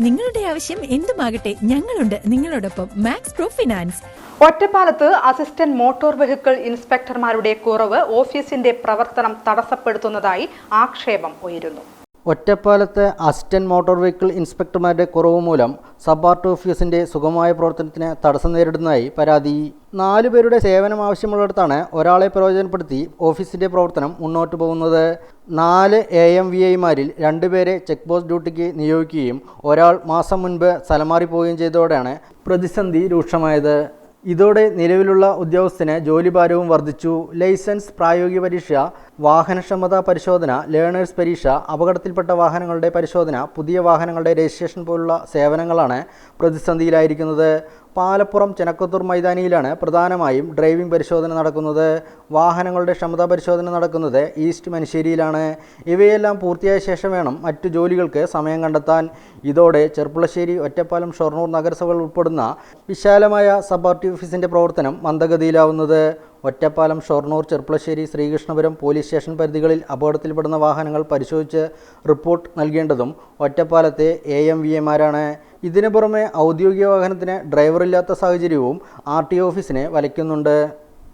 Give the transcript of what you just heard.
നിങ്ങളുടെ ആവശ്യം എന്തുമാകട്ടെ ഞങ്ങളുണ്ട്. നിങ്ങളോടൊപ്പം മാക്സ് പ്രോ ഫിനാൻസ് ഒറ്റപ്പാലത്ത് അസിസ്റ്റന്റ് മോട്ടോർ വെഹിക്കിൾ ഇൻസ്പെക്ടർമാരുടെ കുറവ് ഓഫീസിന്റെ പ്രവർത്തനം തടസ്സപ്പെടുത്തുന്നതായി ആക്ഷേപം ഉയരുന്നു. ഒറ്റപ്പാലത്തെ അസിസ്റ്റന്റ് മോട്ടോർ വെഹിക്കിൾ ഇൻസ്പെക്ടർമാരുടെ കുറവ് മൂലം സബ് ആർട്ട് ഓഫീസിന്റെ സുഗമമായ പ്രവർത്തനത്തിന് തടസ്സം നേരിടുന്നതായി പരാതി. നാലു പേരുടെ സേവനം ആവശ്യമുള്ളിടത്താണ് ഒരാളെ പ്രയോജനപ്പെടുത്തി ഓഫീസിന്റെ പ്രവർത്തനം മുന്നോട്ട് പോകുന്നത്. നാല് എ എം വി ഐമാരിൽ രണ്ടുപേരെ ചെക്ക് പോസ്റ്റ് ഡ്യൂട്ടിക്ക് നിയോഗിക്കുകയും ഒരാൾ മാസം മുൻപ് സ്ഥലം മാറിപ്പോവുകയും ചെയ്തതോടെയാണ് പ്രതിസന്ധി രൂക്ഷമായത്. ഇതോടെ നിലവിലുള്ള ഉദ്യോഗസ്ഥന് ജോലിഭാരവും വർദ്ധിച്ചു. ലൈസൻസ് പ്രായോഗിക പരീക്ഷ വാഹനക്ഷമതാ പരിശോധന ലേണേഴ്സ് പരീക്ഷ അപകടത്തിൽപ്പെട്ട വാഹനങ്ങളുടെ പരിശോധന പുതിയ വാഹനങ്ങളുടെ രജിസ്ട്രേഷൻ പോലുള്ള സേവനങ്ങളാണ് പ്രതിസന്ധിയിലായിരിക്കുന്നത്. പാലപ്പുറം ചെനക്കത്തൂർ മൈതാനിയിലാണ് പ്രധാനമായും ഡ്രൈവിംഗ് പരിശോധന നടക്കുന്നത്. വാഹനങ്ങളുടെ ക്ഷമതാ പരിശോധന നടക്കുന്നത് ഈസ്റ്റ് മനുശ്ശേരിയിലാണ്. ഇവയെല്ലാം പൂർത്തിയായ ശേഷം വേണം മറ്റു ജോലികൾക്ക് സമയം കണ്ടെത്താൻ. ഇതോടെ ചെർപ്പുളശ്ശേരി ഒറ്റപ്പാലം ഷൊർണൂർ നഗരസഭകൾ ഉൾപ്പെടുന്ന വിശാലമായ സബ് ആർ ഓഫീസിന്റെ പ്രവർത്തനം മന്ദഗതിയിലാവുന്നത്. ഒറ്റപ്പാലം ഷൊർണൂർ ചെർപ്പുളശ്ശേരി ശ്രീകൃഷ്ണപുരം പോലീസ് സ്റ്റേഷൻ പരിധികളിൽ അപകടത്തിൽപ്പെടുന്ന വാഹനങ്ങൾ പരിശോധിച്ച് റിപ്പോർട്ട് നൽകേണ്ടതും ഒറ്റപ്പാലത്തെ എ എം വി എമാരാണ് ഇതിനു പുറമെ ഔദ്യോഗിക വാഹനത്തിന് ഡ്രൈവറില്ലാത്ത സാഹചര്യവും ആർ ടി ഓഫീസിനെ വലയ്ക്കുന്നുണ്ട്.